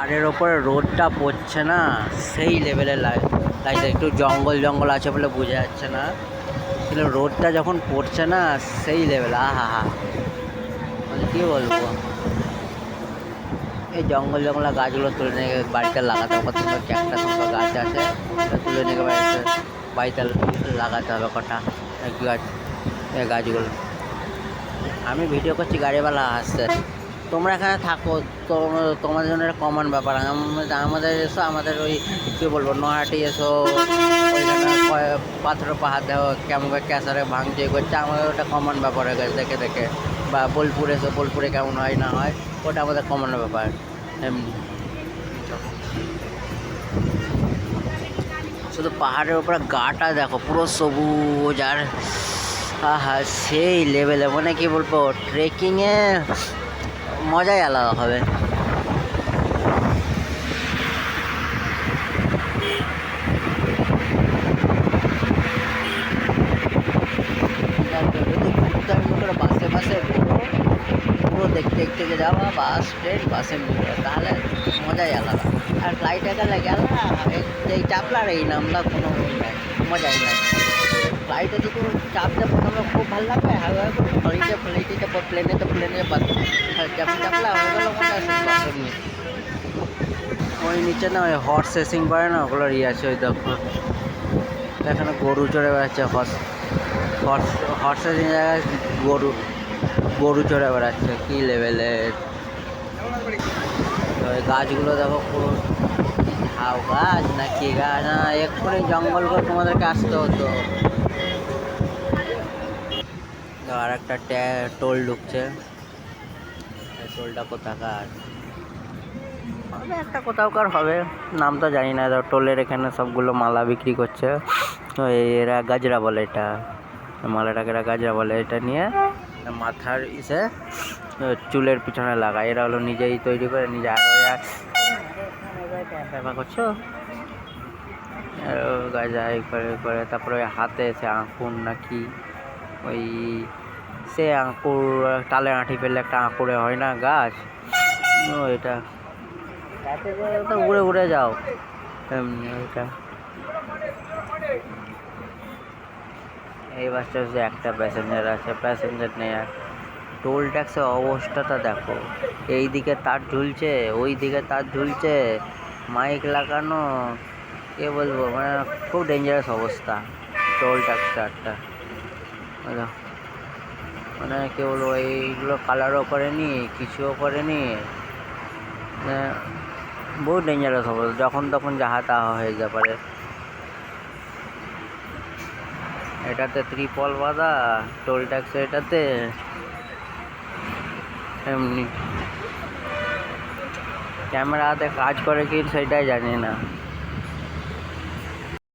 পাহাড়ের ওপরে রোদটা পড়ছে না, সেই লেভেলের লাগে লাগছে একটু জঙ্গল জঙ্গল আছে বলে বোঝা যাচ্ছে না। কিন্তু রোদটা যখন পড়ছে না, সেই লেভেল আহা হা। মানে কী বলব? এই জঙ্গল জঙ্গল গাছগুলো তুলে নিয়ে বাড়িতে লাগাতে হবে, কত একটা সুন্দর গাছ আছে। তুলে নিয়ে বাড়িতে বাড়িতে লাগাতে হবে কটা। গাছ এই গাছগুলো। আমি ভিডিও করছি, গাড়িওয়ালা আসছে। তোমরা এখানে থাকো তো- তোমাদের জন্য একটা কমন ব্যাপার। আমাদের এসো, আমাদের ওই, কী বলব নহাটি এসো পাথর পাহাড় দেখো, কেমন করে ক্যাসারে ভাঙচুর করছে, আমাদের ওটা কমন ব্যাপার হয়ে গেছে, দেখে দেখে। বা বোলপুর এসো, বোলপুরে কেমন হয়, না হয়, ওটা আমাদের কমন ব্যাপার, এমনি। শুধু পাহাড়ের উপরে গাটা দেখো, পুরো সবুজ, আর আহা, সেই লেভেলে মানে কি বলব ট্রেকিংয়ে মজাই আলাদা হবে। বাসে বাসে পুরো দেখতে দেখতে যাওয়া, বাস, ট্রেন বাসে ঘুরো তাহলে মজাই আলাদা। আর ফ্লাইটে গেলে গেল এই চাপলার এই নামলা কোনো মজাই নাই। ফ্লাইটে যদি চাপতে প্রথমে খুব ভালো লাগবে। হাওয়া ফ্লাইটে ফ্লাইটে চাপ প্লেনে তো প্লেনে ওই নিচে না, ওই হর্স রেসিং করে না, ওগুলোর ইয়ে আছে, ওই দেখো। এখানে গরু চড়ে বেড়াচ্ছে হর্স হর্স হর্স রেসিং জায়গায় গরু গরু চড়ে বেড়াচ্ছে, কী লেভেলের ওই গাছগুলো দেখো পুরো ঝাউ গাছ, না কি গাছ? না, এক্ষুনি জঙ্গল করে তোমাদেরকে আসতে হতো। তো আর একটা টোল ঢুকছে। টোলটা কোথাকার? হবে একটা কোথাওকার হবে, নাম তো জানি না। টোলের এখানে সবগুলো মালা বিক্রি করছে। তো এরা গাজরা বলে এটা। মালাটাকে এরা গাজরা বলে। এটা নিয়ে মাথার ইসে চুলের পিছনে লাগায়। এরা হলো নিজেই তৈরি করে, নিজে আর ওই ব্যাপার করছ? গাজা করে করে তারপরে হাতে সে আঁকুর নাকি ওই সে আঁকুর টালে আঁটি ফেললে একটা আঁকুরে হয় না গাছ? ও, এটা। তো উড়ে উড়ে যাও। ওইটা। এই বাসটা হচ্ছে একটা প্যাসেঞ্জার আছে প্যাসেঞ্জার নেই আর। টোল ট্যাক্সের অবস্থাটা দেখো। এই দিকে তার ঝুলছে, ওই দিকে তার ঝুলছে মাইক লাগানো, কে বলব? মানে খুব ডেঞ্জারাস অবস্থা টোল ট্যাক্সটা একটা। বুঝলো? মানে কে বলব, এইগুলো কালারও করেনি, কিছুও করেনি। বহু ডেঞ্জারাস অবস্থা, যখন তখন যাহা তাহা হয়ে যেতে পারে। এটাতে ত্রিপল বাঁধা টোল ট্যাক্স এটাতে, এমনি। ক্যামেরাতে কাজ করে কি সেটাই জানি না।